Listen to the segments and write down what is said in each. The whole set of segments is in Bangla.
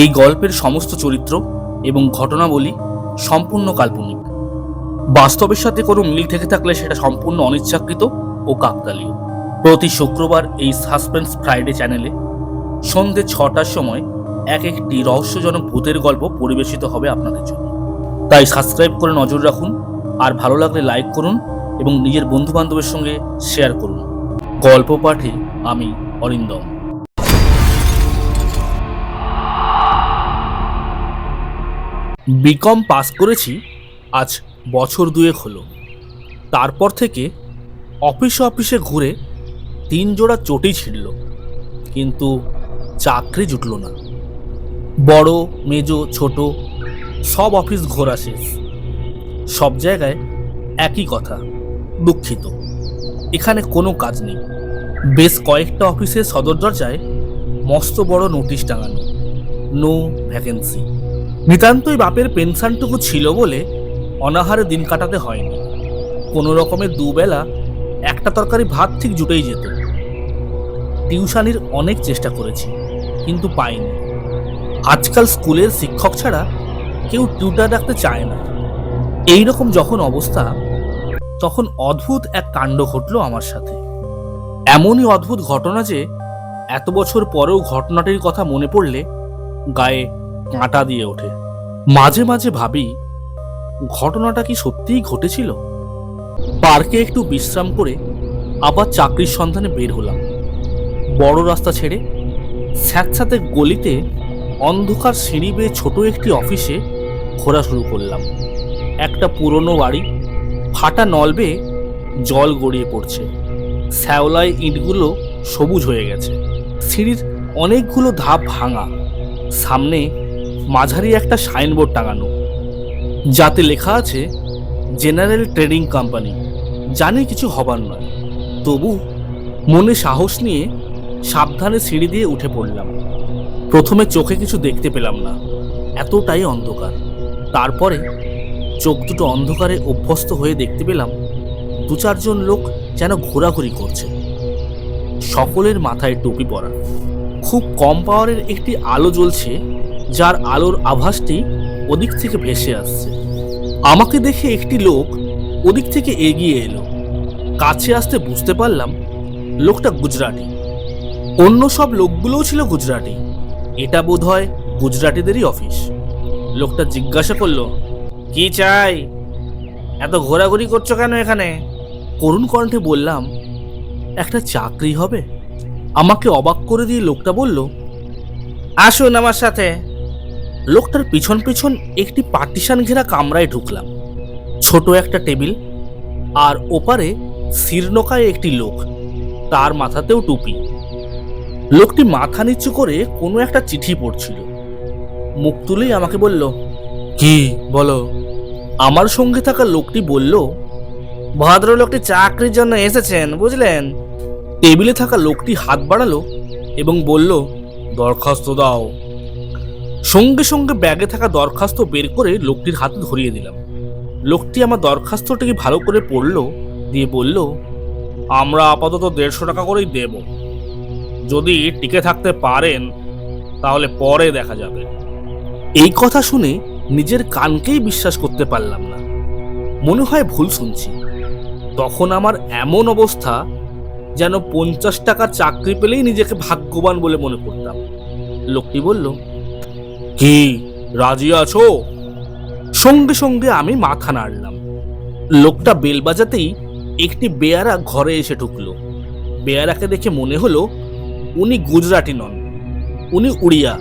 এই গল্পের সমস্ত চরিত্র এবং ঘটনাবলী সম্পূর্ণ কাল্পনিক। বাস্তবের সাথে কোনো মিল থেকে থাকলে সেটা সম্পূর্ণ অনিচ্ছাকৃত ও কাকতালীয়। প্রতি শুক্রবার এই সাসপেন্স ফ্রাইডে চ্যানেলে সন্ধে ছটার সময় এক একটি রহস্যজনক ভূতের গল্প পরিবেশিত হবে আপনাদের জন্য। তাই সাবস্ক্রাইব করে নজর রাখুন, আর ভালো লাগলে লাইক করুন এবং নিজের বন্ধু বান্ধবের সঙ্গে শেয়ার করুন। গল্প পাঠে আমি অরিন্দম। বিকম পাস করেছি, আজ বছর দুয়েক হলো। তারপর থেকে অফিসে অফিসে ঘুরে তিন জোড়া চটি ছিঁড়ল, কিন্তু চাকরি জুটল না। বড়, মেজো, ছোট, সব অফিস ঘোরা শেষ। সব জায়গায় একই কথা, দুঃখিত। এখানে কোনো কাজ নেই। বেশ কয়েকটা অফিসের সদর দরজায় মস্ত বড় নোটিশ টাঙানো, নো ভ্যাকেন্সি। নিতান্তই বাপের পেনশনটুকু ছিল বলে অনাহারে দিন কাটাতে হয়নি। কোনো রকমের দুবেলা একটা তরকারি ভাত ঠিক জুটেই যেত। টিউশানির অনেক চেষ্টা করেছি, কিন্তু পাইনি। আজকাল স্কুলের শিক্ষক ছাড়া কেউ টিউটার রাখতে চায় না। এই রকম যখন অবস্থা, তখন অদ্ভুত এক কাণ্ড ঘটলো আমার সাথে। এমনই অদ্ভুত ঘটনা যে, এত বছর পরেও ঘটনাটির কথা মনে পড়লে গায়ে কাঁটা দিয়ে ওঠে। মাঝে মাঝে ভাবি, ঘটনাটা কি সত্যিই ঘটেছিল? পার্কে একটু বিশ্রাম করে আবার চাকরির সন্ধানে বের হলাম। বড় রাস্তা ছেড়ে স্যাঁতস্যাঁতে গলিতে অন্ধকার সিঁড়ি বেয়ে ছোট একটি অফিসে ঘোরা শুরু করলাম। একটা পুরনো বাড়ি, ফাটা নল বেয়ে জল গড়িয়ে পড়ছে। শ্যাওলায় ইঁটগুলো সবুজ হয়ে গেছে। সিঁড়ির অনেকগুলো ধাপ ভাঙা। সামনে মাঝারি একটা সাইনবোর্ড টাঙানো। যাতে লেখা আছে, জেনারেল ট্রেডিং কোম্পানি। জানি কিছু হবার নয়। তবু মনে সাহস নিয়ে সাবধানে সিঁড়ি দিয়ে উঠে পড়লাম। প্রথমে চোখে কিছু দেখতে পেলাম না। এতটাই অন্ধকার। তারপরে চোখ দুটো অন্ধকারে অভ্যস্ত হয়ে দেখতে পেলাম, দু চারজন লোক যেন ঘোরাঘুরি করছে। সকলের মাথায় টুপি পরা। খুব কম পাওয়ারের একটি আলো জ্বলছে যার আলোর আভাসটি ওদিক থেকে ভেসে আসছে। আমাকে দেখে একটি লোক ওদিক থেকে এগিয়ে এলো। কাছে আসতে বুঝতে পারলাম লোকটা গুজরাটি। অন্য সব লোকগুলোও ছিল গুজরাটি। এটা বোধ হয় গুজরাটিদেরই অফিস। লোকটা জিজ্ঞাসা করল, কি চাই? এত ঘোরাঘুরি করছ কেন এখানে? করুণ কণ্ঠে বললাম, একটা চাকরি হবে। আমাকে অবাক করে দিয়ে লোকটা বলল, আসুন আমার সাথে। লোকটার পিছন পিছন একটি পার্টিশন ঘেরা কামরায় ঢুকলাম। ছোট একটা টেবিল আর ওপারে শিরনকায় একটি লোক, তার মাথাতেও টুপি। লোকটি মাথা নিচু করে কোনো একটা চিঠি পড়ছিল। মুখ তুলেই আমাকে বলল, কি, বলো? আমার সঙ্গে থাকা লোকটি বলল, ভদ্রলোকটি চাকরির জন্য এসেছেন, বুঝলেন? টেবিলে থাকা লোকটি হাত বাড়ালো এবং বলল, দরখাস্ত দাও। সঙ্গে সঙ্গে ব্যাগে থাকা দরখাস্ত বের করে লোকটির হাতে ধরিয়ে দিলাম। লোকটি আমার দরখাস্তটিকে ভালো করে পড়ল, দিয়ে বলল, আমরা আপাতত দেড়শো টাকা করেই দেব। যদি টিকে থাকতে পারেন, তাহলে পরে দেখা যাবে এই কথা শুনে নিজের কানকেই বিশ্বাস করতে পারলাম না। মনে হয় ভুল শুনছি। তখন আমার এমন অবস্থা যেন পঞ্চাশ টাকার চাকরি পেলেই নিজেকে ভাগ্যবান বলে মনে করতাম। লোকটি বলল কি রাজি আছো? সঙ্গে সঙ্গে আমি মাথা নাড়লাম লোকটা বেল বাজাতেই একটি বেয়ারা ঘরে এসে ঢুকলো। বেয়ারাকে দেখে মনে হলো উনি গুজরাটি নন, উনি উড়িয়া।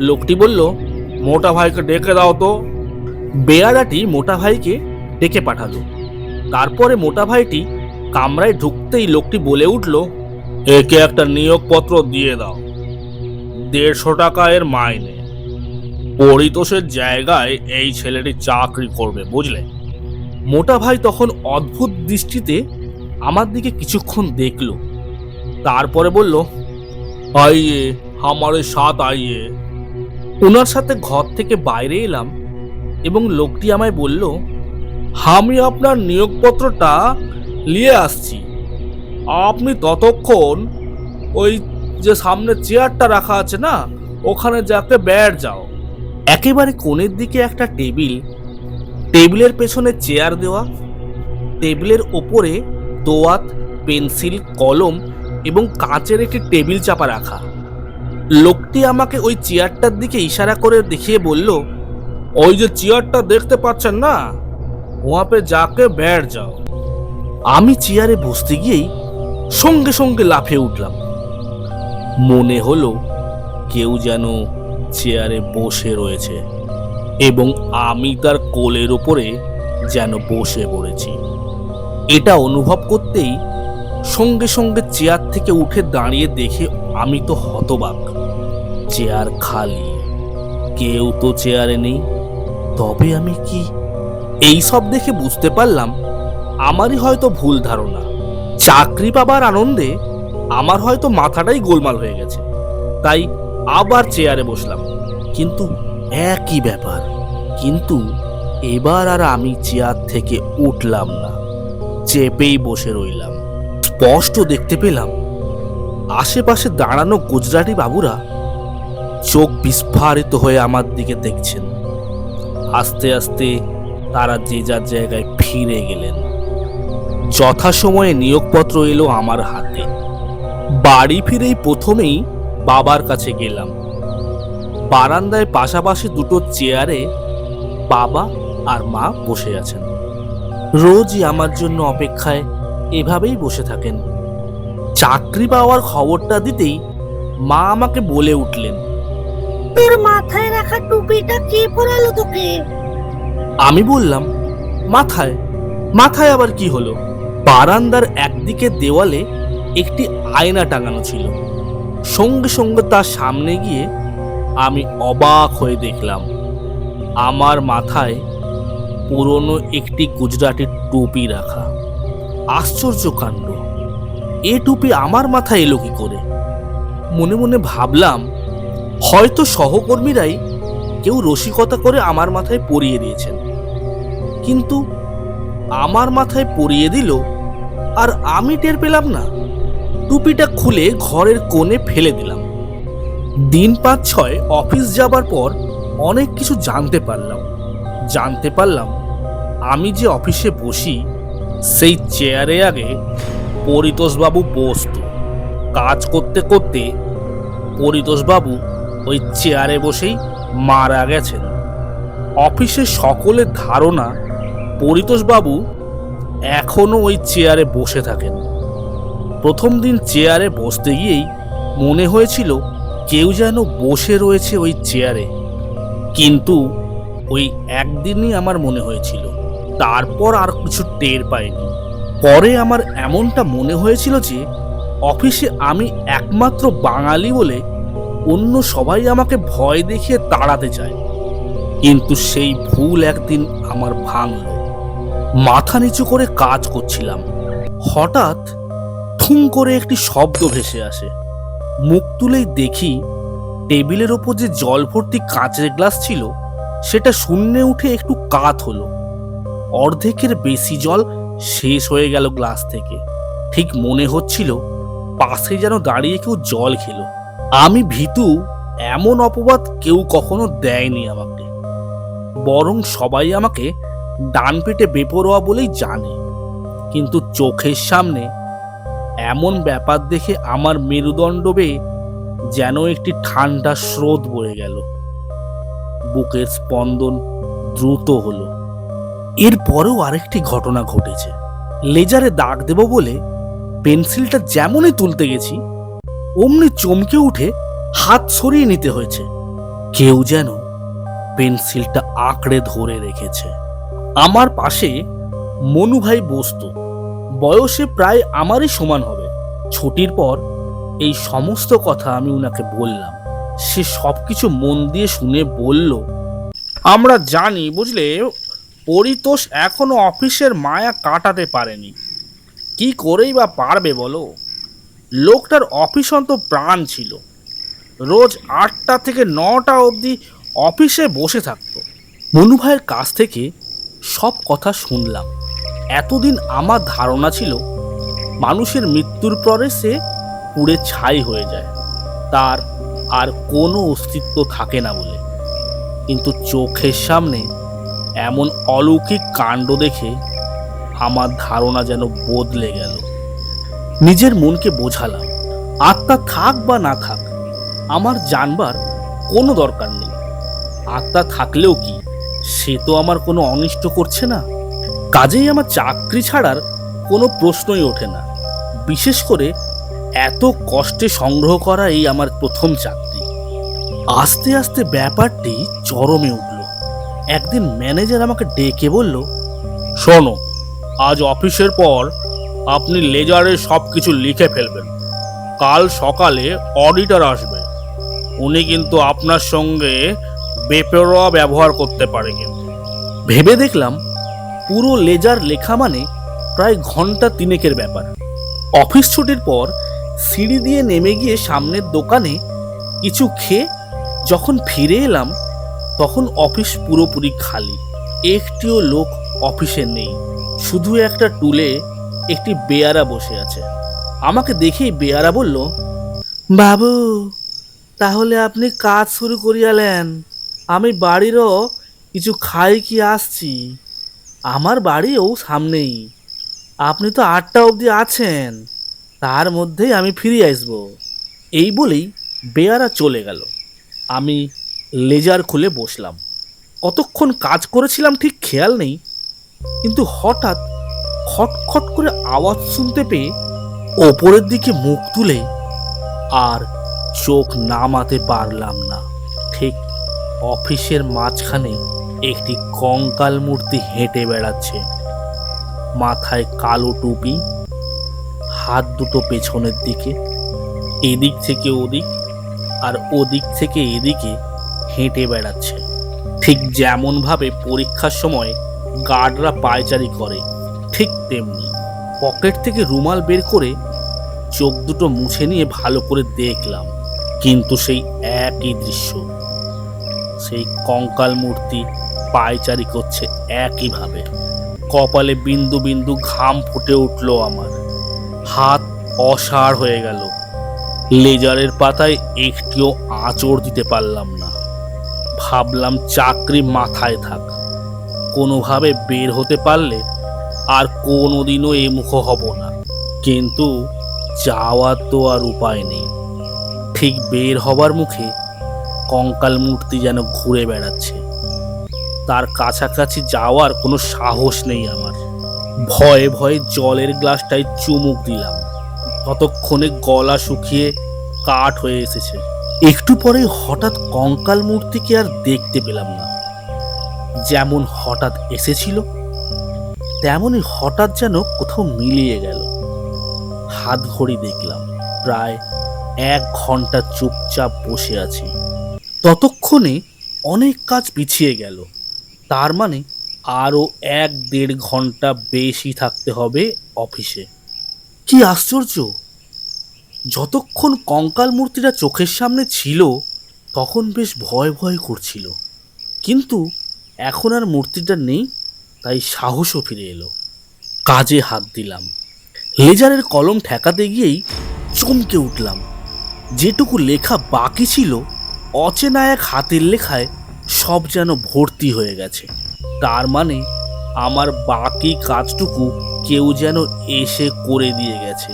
লোকটি বলল, মোটা ভাইকে ডেকে দাও তো। বেয়ারাটি মোটা ভাইকে ডেকে পাঠালো। তারপরে মোটা ভাইটি কামরায় ঢুকতেই লোকটি বলে উঠল, একে একটা নিয়োগপত্র দিয়ে দাও। দেড়শো টাকা এর মাইনে। পরিতোষের জায়গায় এই ছেলেটি চাকরি করবে, বুঝলে? মোটা ভাই তখন অদ্ভুত দৃষ্টিতে আমার দিকে কিছুক্ষণ দেখল। তারপরে বলল, আইয়ে, আমারে সাথ আইয়ে। ওনার সাথে ঘর থেকে বাইরে এলাম এবং লোকটি আমায় বলল, আমি আপনার নিয়োগপত্রটা নিয়ে আসছি। আপনি ততক্ষণ ওই যে সামনে চেয়ারটা রাখা আছে না, ওখানে যাতে ব্যাট যাও। একেবারে কোণের দিকে একটা টেবিল। টেবিলের পেছনে চেয়ার দেওয়া, টেবিলের ওপরে দোয়াত, পেন্সিল, কলম এবং কাঁচের একটি টেবিল চাপা রাখা। লোকটি আমাকে ওই চেয়ারটার দিকে ইশারা করে দেখিয়ে বলল, ওই যে চেয়ারটা দেখতে পাচ্ছেন না? ওয়াপে যাকে ব্যাট যাও। আমি চেয়ারে বসতে গিয়েই সঙ্গে সঙ্গে লাফিয়ে উঠলাম। মনে হলো কেউ যেন চেয়ারে বসে রয়েছে এবং আমি তার কোলের ওপরে যেন বসে পড়েছি। এটা অনুভব করতেই সঙ্গে সঙ্গে চেয়ার থেকে উঠে দাঁড়িয়ে দেখে আমি তো হতবাক। চেয়ার খালি, কেউ তো চেয়ারে নেই। তবে আমি কি এই সব দেখে বুঝতে পারলাম, আমারই হয়তো ভুল ধারণা। চাকরি পাবার আনন্দে আমার হয়তো মাথাটাই গোলমাল হয়ে গেছে। তাই আবার চেয়ারে বসলাম। কিন্তু একই ব্যাপার। কিন্তু এবার আর আমি চেয়ার থেকে উঠলাম না। চেপেই বসে রইলাম। স্পষ্ট দেখতে পেলাম, আশেপাশে দাঁড়ানো গুজরাটি বাবুরা চোখ বিস্ফারিত হয়ে আমার দিকে দেখছেন। আস্তে আস্তে তারা যে যার জায়গায় ফিরে গেলেন। যথাসময়ে নিয়োগপত্র এলো আমার হাতে। বাড়ি ফিরেই প্রথমেই বাবার কাছে গেলাম। বারান্দায় পাশাপাশি দুটো চেয়ারে বাবা আর মা বসে আছেন। রোজই আমার জন্য অপেক্ষায় এভাবেই বসে থাকেন। চাকরি পাওয়ার খবরটা দিতেই মা আমাকে বলে উঠলেন তোর মাথায় রাখা টুপিটা কে পরালো তোকে? আমি বললাম মাথায় মাথায় আবার কি হলো? বারান্দার একদিকে দেওয়ালে একটি আয়না টাঙানো ছিল। সঙ্গে সঙ্গে তার সামনে গিয়ে আমি অবাক হয়ে দেখলাম, আমার মাথায় পুরনো একটি গুজরাটের টুপি রাখা। আশ্চর্য কাণ্ড। এ টুপি আমার মাথায় এলো কি করে? মনে মনে ভাবলাম, হয়তো সহকর্মীরাই কেউ রসিকতা করে আমার মাথায় পরিয়ে দিয়েছেন। কিন্তু আমার মাথায় পরিয়ে দিল আর আমি টের পেলাম না। টুপিটা খুলে ঘরের কোণে ফেলে দিলাম। দিন পাঁচ ছয় অফিস যাবার পর অনেক কিছু জানতে পারলাম। জানতে পারলাম, আমি যে অফিসে বসি, সেই চেয়ারে আগে পরিতোষবাবু বসত। কাজ করতে করতে পরিতোষবাবু ওই চেয়ারে বসেই মারা গেছেন। অফিসের সকলের ধারণা, পরিতোষবাবু এখনও ওই চেয়ারে বসে থাকেন। প্রথম দিন চেয়ারে বসতে গিয়েই মনে হয়েছিল কেউ যেন বসে রয়েছে ওই চেয়ারে। কিন্তু ওই একদিনই আমার মনে হয়েছিল। তারপর আর কিছু টের পাইনি। পরে আমার এমনটা মনে হয়েছিল যে অফিসে আমি একমাত্র বাঙালি বলে অন্য সবাই আমাকে ভয় দেখিয়ে তাড়াতে চায়। কিন্তু সেই ভুল একদিন আমার ভাঙল। মাথা নিচু করে কাজ করছিলাম। হঠাৎ ঠুং করে একটি শব্দ ভেসে আসে। মুখ তুলেই দেখি টেবিলের ওপর যে জল ভর্তি কাঁচের গ্লাস ছিল, সেটা শূন্যে উঠে একটু কাত হলো। অর্ধেকের বেশি জল শেষ হয়ে গেল গ্লাস থেকে। ঠিক মনে হচ্ছিল পাশে যেন দাঁড়িয়ে কেউ জল খেলো। আমি ভীতু, এমন অপবাদ কেউ কখনো দেয়নি আমাকে। বরং সবাই আমাকে ডান পেটে বেপরোয়া বলেই জানে। কিন্তু চোখের সামনে এমন ব্যাপার দেখে আমার মেরুদণ্ড বেয়ে যেন একটি ঠান্ডা স্রোত বয়ে গেল। বুকের স্পন্দন দ্রুত হলো। এরপরেও আরেকটি ঘটনা ঘটেছে। লেজারে দাগ দেব বলে পেন্সিলটা যেমনই তুলতে গেছি, অমনি চমকে উঠে হাত সরিয়ে নিতে হয়েছে। কেউ যেন পেন্সিলটা আঁকড়ে ধরে রেখেছে। আমার পাশে মনু ভাই বসত। বয়সে প্রায় আমারই সমান হবে। ছুটির পর এই সমস্ত কথা আমি উনাকে বললাম। সে সবকিছু মন দিয়ে শুনে বলল, আমরা জানি, বুঝলে, পরিতোষ এখনও অফিসের মায়া কাটাতে পারেনি। কি করেই বা পারবে বলো? লোকটার অফিস অন্ত প্রাণ ছিল। রোজ আটটা থেকে নটা অবধি অফিসে বসে থাকতো। মনু ভাইয়ের কাছ থেকে সব কথা শুনলাম। এতদিন আমার ধারণা ছিল, মানুষের মৃত্যুর পরে সে পুড়ে ছাই হয়ে যায়। তার আর কোনো অস্তিত্ব থাকে না বলে। কিন্তু চোখের সামনে এমন অলৌকিক কাণ্ড দেখে আমার ধারণা যেন বদলে গেল। নিজের মনকে বোঝালাম, আত্মা থাক বা না থাক, আমার জানবার কোনো দরকার নেই। আত্মা থাকলেও কি সে তো আমার কোনো অনিষ্ট করছে না? কাজেই আমার চাকরি ছাড়ার কোনো প্রশ্নই ওঠে না। বিশেষ করে এত কষ্টে সংগ্রহ করা এই আমার প্রথম চাকরি। আস্তে আস্তে ব্যাপারটি চরমে উঠল। একদিন ম্যানেজার আমাকে ডেকে বলল, শোনো, আজ অফিসের পর আপনি লেজারে সব কিছু লিখে ফেলবেন। কাল সকালে অডিটর আসবে। উনি কিন্তু আপনার সঙ্গে বেপরোয়া ব্যবহার করতে পারে কিন্তু। ভেবে দেখলাম পুরো লেজার লেখা মানে প্রায় ঘণ্টা তিনেকের ব্যাপার। অফিস ছুটির পর সিঁড়ি দিয়ে নেমে গিয়ে সামনের দোকানে কিছু খেয়ে যখন ফিরে এলাম, তখন অফিস পুরোপুরি খালি। একটিও লোক অফিসে নেই, শুধু একটা টুলে একটি বেয়ারা বসে আছে। আমাকে দেখেই বেয়ারা বলল, বাবু, তাহলে আপনি কাজ শুরু করিয়ালেন। আমি বাড়িরও কিছু খাই কি আসছি? আমার বাড়িও সামনেই। আপনি তো আটটা অবধি আছেন। তার মধ্যেই আমি ফিরে আসব। এই বলেই বেয়ারা চলে গেল। আমি লেজার খুলে বসলাম। কতক্ষণ কাজ করেছিলাম ঠিক খেয়াল নেই। কিন্তু হঠাৎ খটখট করে আওয়াজ শুনতে পেয়ে ওপরের দিকে মুখ তুলে আর চোখ নামাতে পারলাম না। অফিসের মাঝখানে একটি কঙ্কাল মূর্তি হেঁটে বেড়াচ্ছে। মাথায় কালো টুপি, হাত দুটো পেছনের দিকে, এদিক থেকে ওদিক আর ওদিক থেকে এদিকে হেঁটে বেড়াচ্ছে। ঠিক যেমনভাবে পরীক্ষার সময় গার্ডরা পায়চারি করে, ঠিক তেমনি পকেট থেকে রুমাল বের করে চোখ দুটো মুছে নিয়ে ভালো করে দেখলাম, কিন্তু সেই একই দৃশ্য। সেই কঙ্কাল মূর্তি পায়চারি করছে একইভাবে। কপালে বিন্দু বিন্দু ঘাম ফুটে উঠল আমার। হাত অসাড় হয়ে গেল। লেজারের পাতায় একটিও আঁচড় দিতে পারলাম না। ভাবলাম চাকরি মাথায় থাক। কোনোভাবে বের হতে পারলে আর কোনোদিনও এ মুখ হব না। কিন্তু যাওয়ার তো আর উপায় নেই। ঠিক বের হবার মুখে কঙ্কাল মূর্তি যেন ঘুরে বেড়াচ্ছে। তার কাছাকাছি যাওয়ার কোনো সাহস নেই আমার। ভয়ে ভয়ে জলের গ্লাসটায় চুমুক দিলাম। ততক্ষণে গলা শুকিয়ে কাঠ হয়ে এসেছে। একটু পরে হঠাৎ কঙ্কাল মূর্তিকে আর দেখতে পেলাম না। যেমন হঠাৎ এসেছিল, তেমনই হঠাৎ যেন কোথাও মিলিয়ে গেল। হাত ঘড়ি দেখলাম, প্রায় এক ঘণ্টা চুপচাপ বসে আছি। ততক্ষণে অনেক কাজ পিছিয়ে গেল। তার মানে আরও এক দেড় ঘণ্টা বেশি থাকতে হবে অফিসে। কি আশ্চর্য! যতক্ষণ কঙ্কাল মূর্তিটা চোখের সামনে ছিল, তখন বেশ ভয় ভয় করছিল। কিন্তু এখন আর মূর্তিটা নেই, তাই সাহসও ফিরে এলো। কাজে হাত দিলাম। লেজারের কলম ঠেকাতে গিয়েই চমকে উঠলাম। যেটুকু লেখা বাকি ছিল অচেনা এক হাতের লেখায় সব যেন ভর্তি হয়ে গেছে। তার মানে আমার বাকি কাজটুকু কেউ যেন এসে করে দিয়ে গেছে।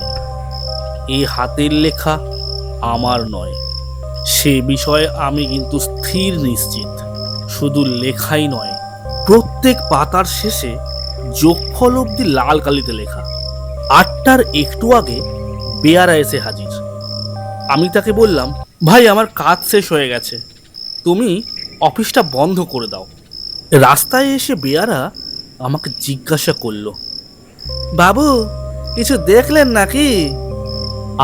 এই হাতের লেখা আমার নয়। সে বিষয়ে আমি কিন্তু স্থির নিশ্চিত। শুধু লেখাই নয়, প্রত্যেক পাতার শেষে যোগফল অব্দি লাল কালিতে লেখা। আটটার একটু আগে বেয়ারা এসে হাজির। আমি তাকে বললাম ভাই, আমার কাজ শেষ হয়ে গেছে। তুমি অফিসটা বন্ধ করে দাও। রাস্তায় এসে বেয়ারা আমাকে জিজ্ঞাসা করল, বাবু, কিছু দেখলেন নাকি?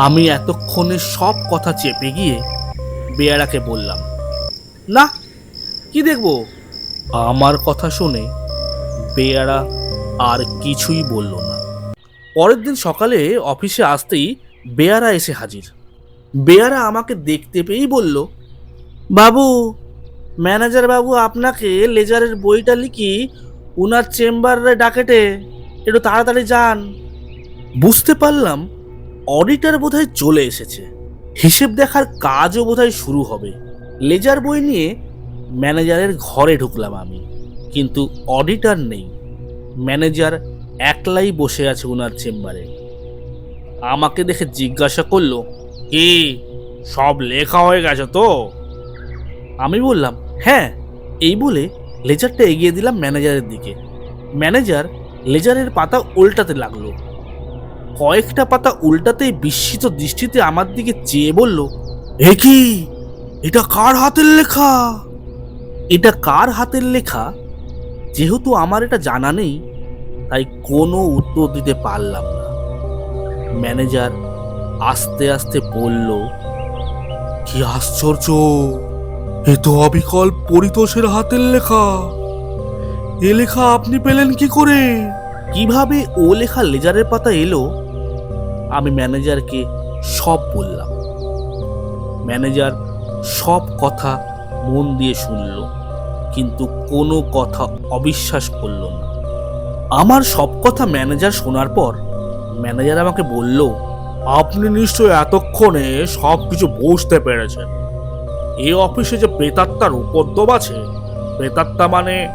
আমি এতক্ষণে সব কথা চেপে গিয়ে বেয়ারাকে বললাম, না, কি দেখব? আমার কথা শুনে বেয়ারা আর কিছুই বলল না। পরের দিন সকালে অফিসে আসতেই বেয়ারা এসে হাজির। বেয়ারা আমাকে দেখতে পেয়েই বলল, বাবু, ম্যানেজার বাবু আপনাকে লেজারের বইটা লিখি উনার চেম্বারে ডাকেটে, একটু তাড়াতাড়ি যান। বুঝতে পারলাম অডিটার বোধহয় চলে এসেছে। হিসেব দেখার কাজও বোধহয় শুরু হবে। লেজার বই নিয়ে ম্যানেজারের ঘরে ঢুকলাম আমি, কিন্তু অডিটার নেই। ম্যানেজার একলাই বসে আছে ওনার চেম্বারে। আমাকে দেখে জিজ্ঞাসা করল কি? সব লেখা হয়ে গেছে তো? আমি বললাম হ্যাঁ এই বলে লেজারটা এগিয়ে দিলাম ম্যানেজারের দিকে। ম্যানেজার লেজারের পাতা উল্টাতে লাগল। কয়েকটা পাতা উল্টাতেই বিস্মিত দৃষ্টিতে আমার দিকে চেয়ে বলল, এ কি? এটা কার হাতের লেখা? এটা কার হাতের লেখা? যেহেতু আমার এটা জানা নেই, তাই কোনো উত্তর দিতে পারলাম না। ম্যানেজার আস্তে আস্তে বলল, কি আশ্চর্য! এ তো অবিকল পরিতোষের হাতের লেখা। এ লেখা আপনি পেলেন কি করে? কীভাবে ও লেখা লেজারের পাতা এলো? আমি ম্যানেজারকে সব বললাম। ম্যানেজার সব কথা মন দিয়ে শুনল, কিন্তু কোনো কথা অবিশ্বাস করল না। আমার সব কথা ম্যানেজার শোনার পর ম্যানেজার আমাকে বলল আপনি নিশ্চয় এতক্ষণে সব কিছু বুঝতে পেরেছেন। এই অফিসে যে প্রেতাত্মার উপদ্রব আছে, প্রেতাত্মা মানে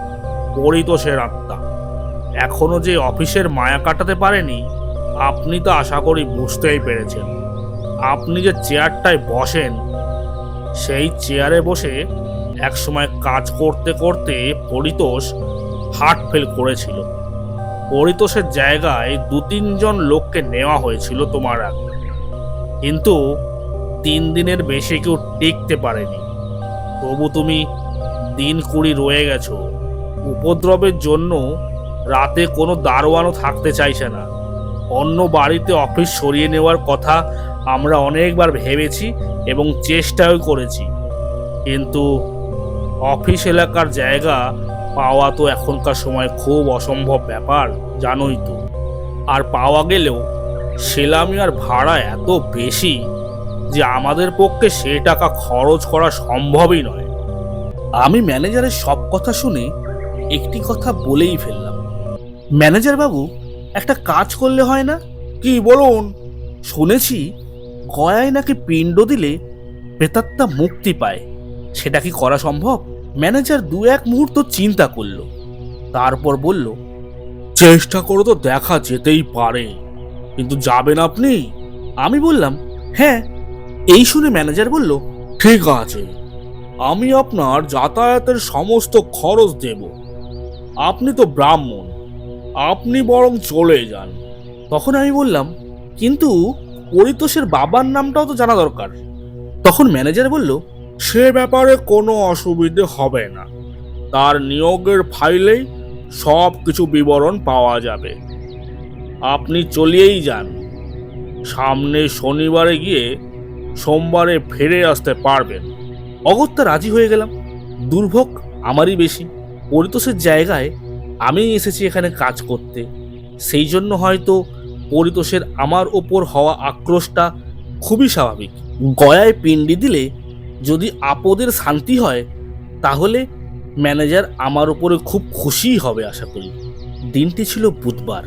পরিতোষের আত্মা। এখনও যে অফিসের মায়া কাটাতে পারেনি, আপনি তো আশা করি বুঝতেই পেরেছেন। আপনি যে চেয়ারটায় বসেন, সেই চেয়ারে বসে একসময় কাজ করতে করতে পরিতোষ হার্ট ফেল করেছিল। পরিতোষের জায়গায় দু তিনজন লোককে নেওয়া হয়েছিল তোমার আগে কিন্তু তিন দিনের বেশি কেউ টিকতে পারেনি। তবু তুমি দিন কুড়ি রয়ে গেছো। উপদ্রবের জন্য রাতে কোনো দারোয়ানও থাকতে চাইছে না। অন্য বাড়িতে অফিস সরিয়ে নেওয়ার কথা আমরা অনেকবার ভেবেছি এবং চেষ্টাও করেছি। কিন্তু অফিস এলাকার জায়গা পাওয়া তো এখনকার সময় খুব অসম্ভব ব্যাপার জানোই তো। আর পাওয়া গেলেও সেলামি আর ভাড়া এত বেশি যে আমাদের পক্ষে সে টাকা খরচ করা সম্ভবই নয়। আমি ম্যানেজারের সব কথা শুনে একটি কথা বলেই ফেললাম। ম্যানেজার বাবু একটা কাজ করলে হয় না? কি বলুন? শুনেছি গয়ায় নাকি পিণ্ড দিলে প্রেতাত্মা মুক্তি পায়। সেটা কি করা সম্ভব? ম্যানেজার দু এক মুহূর্ত চিন্তা করল। তারপর বলল চেষ্টা করে তো দেখা যেতেই পারে। কিন্তু যাবেন আপনি? আমি বললাম হ্যাঁ। এই শুনে ম্যানেজার বলল ঠিক আছে। আমি আপনার যাতায়াতের সমস্ত খরচ দেব। আপনি তো ব্রাহ্মণ আপনি বরং চলে যান। তখন আমি বললাম কিন্তু পরিতোষের বাবার নামটাও তো জানা দরকার। তখন ম্যানেজার বলল সে ব্যাপারে কোনো অসুবিধে হবে না। তার নিয়োগের ফাইলেই সব কিছু বিবরণ পাওয়া যাবে। আপনি চলিয়েই যান। সামনে শনিবারে গিয়ে সোমবারে ফিরে আসতে পারবেন। অগত্যা রাজি হয়ে গেলাম। দুর্ভোগ আমারই বেশি। পরিতোষের জায়গায় আমি এসেছি এখানে কাজ করতে। সেই জন্য হয়তো পরিতোষের আমার ওপর হওয়া আক্রোশটা খুবই স্বাভাবিক। গয়ায় পিণ্ডি দিলে যদি আপদের শান্তি হয়, তাহলে ম্যানেজার আমার উপরে খুব খুশিই হবে আশা করি। দিনটি ছিল বুধবার।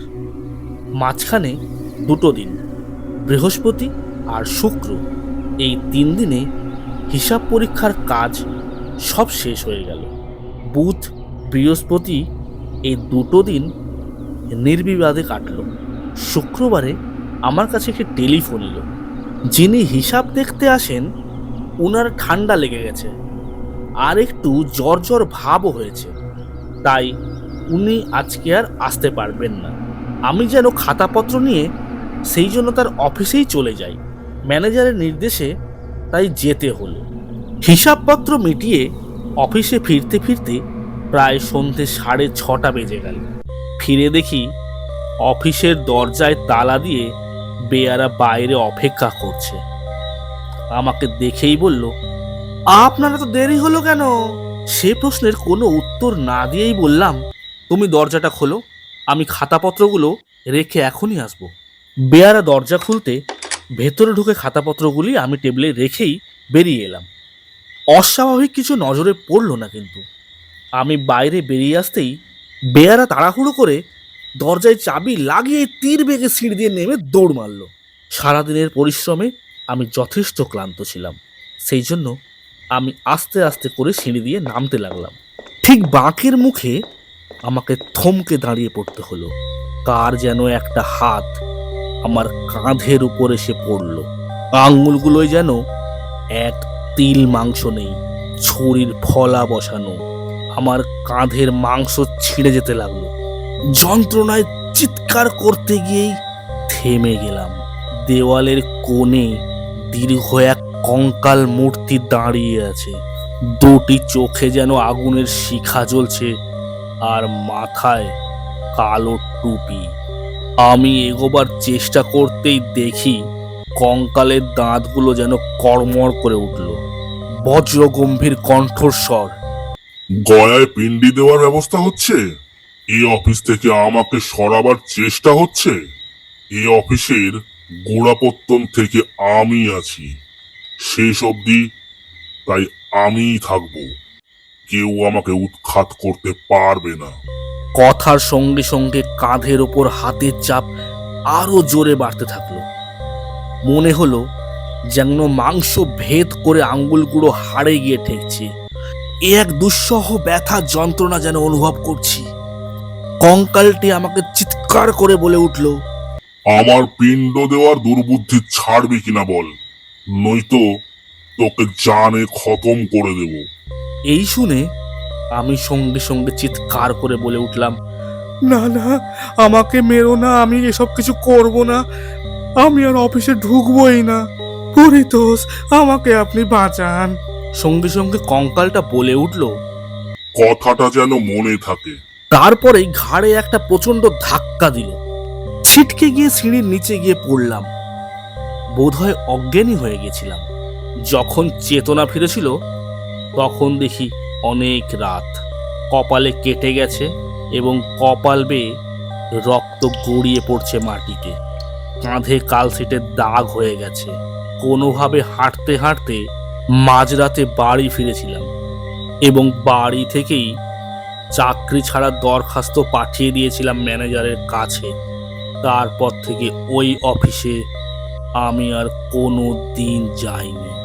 মাঝখানে দুটো দিন, বৃহস্পতি আর শুক্র। এই তিন দিনে হিসাব পরীক্ষার কাজ সব শেষ হয়ে গেল। বুধ, বৃহস্পতি এই দুটো দিন নির্বিবাদে কাটল। শুক্রবারে আমার কাছে একটি টেলিফোন এলো। যিনি হিসাব দেখতে আসেন ওনার ঠান্ডা লেগে গেছে। আর একটু জ্বর জ্বর ভাবও হয়েছে। তাই উনি আজকে আর আসতে পারবেন না। আমি যেন খাতাপত্র নিয়ে সেই জন্য তার অফিসেই চলে যাই। ম্যানেজারের নির্দেশে তাই যেতে হলো। হিসাবপত্র মিটিয়ে অফিসে ফিরতে ফিরতে প্রায় সন্ধে সাড়ে ছটা বেজে গেল। ফিরে দেখি অফিসের দরজায় তালা দিয়ে বেয়ারা বাইরে অপেক্ষা করছে। আমাকে দেখেই বলল, আপনারা তো দেরি হলো কেন? সে প্রশ্নের কোনো উত্তর না দিয়েই বললাম, তুমি দরজাটা খোলো, আমি খাতাপত্রগুলো রেখে এখনই আসব। বেয়ারা দরজা খুলতে ভেতরে ঢুকে খাতাপত্রগুলি আমি টেবিলে রেখেই বেরিয়ে এলাম। অস্বাভাবিক কিছু নজরে পড়ল না কিন্তু। আমি বাইরে বেরিয়ে আসতেই বেয়ারা তাড়াহুড়ো করে দরজায় চাবি লাগিয়ে তীর বেগে সিঁড়ি দিয়ে নেমে দৌড় মারল। সারাদিনের পরিশ্রমে আমি যথেষ্ট ক্লান্ত ছিলাম। সেই জন্য আমি আস্তে আস্তে করে সিঁড়ি দিয়ে নামতে লাগলাম। ঠিক বাঁকের মুখে আমাকে থমকে দাঁড়িয়ে পড়তে হলো। কার যেন একটা হাত আমার কাঁধের উপর এসে পড়ল। আঙুলগুলোয় যেন এক তিল মাংস নেই, ছুরির ফলা বসানো। আমার কাঁধের মাংস ছিঁড়ে যেতে লাগল। যন্ত্রণায় চিৎকার করতে গিয়েই থেমে গেলাম। দেওয়ালের কোণে দীর্ঘ এক কঙ্কাল মূর্তি দাঁড়িয়ে আছে। দুটি চোখে যেন আগুনের শিখা জ্বলছে আর মাথায় কালো টুপি। আমি এগোবার চেষ্টা করতেই দেখি কঙ্কালের দাঁতগুলো যেন কড়মড় করে উঠল। বজ্র গম্ভীর কণ্ঠস্বর। গয়ায় পিন্ডি দেওয়ার ব্যবস্থা হচ্ছে? এই অফিস থেকে আমাকে সরাবার চেষ্টা হচ্ছে? এই অফিসের গোড়াপত্তন থেকে আমি আছি। শেষ অবধি তাই আমিই থাকব। কেউ আমাকে উৎখাত করতে পারবে না। কথার সঙ্গে সঙ্গে কাঁধের ওপর হাতের চাপ আরও জোরে বাড়তে থাকল। মনে হলো যেন মাংস ভেদ করে আঙ্গুলগুলো হাড়ে গিয়ে ঠেকছে। এ এক দুঃসহ ব্যথা যন্ত্রণা যেন অনুভব করছি। কঙ্কালটি আমাকে চিৎকার করে বলে উঠল আমার পিণ্ড দেওয়ার দুর্বুদ্ধি ছাড়বি কিনা বল। নয়তো তোকে জানে খতম করে দেব। এই শুনে আমি সঙ্গে সঙ্গে চিৎকার করে বলে উঠলাম না না আমাকে মেরো না আমি এসব কিছু করব না। আমি আর অফিসে ঢুকবই না। পরিতোষ আমাকে আপনি বাঁচান। সঙ্গে সঙ্গে কঙ্কালটা বলে উঠল কথাটা যেন মনে থাকে। তারপরেই ঘাড়ে একটা প্রচণ্ড ধাক্কা দিল। ছিটকে গিয়ে সিঁড়ির নিচে গিয়ে পড়লাম। বোধহয় অজ্ঞানী হয়ে গেছিলাম। যখন চেতনা ফিরেছিল, তখন দেখি অনেক রাত। কপালে কেটে গেছে এবং কপাল বেয়ে রক্ত গড়িয়ে পড়ছে মাটিতে। কাঁধে কালসিটের দাগ হয়ে গেছে। কোনোভাবে হাঁটতে হাঁটতে মাঝরাতে বাড়ি ফিরেছিলাম এবং বাড়ি থেকেই চাকরি ছাড়া দরখাস্ত পাঠিয়ে দিয়েছিলাম ম্যানেজারের কাছে। তারপর থেকে ওই অফিসে আমি আর কোনো দিন যাইনি।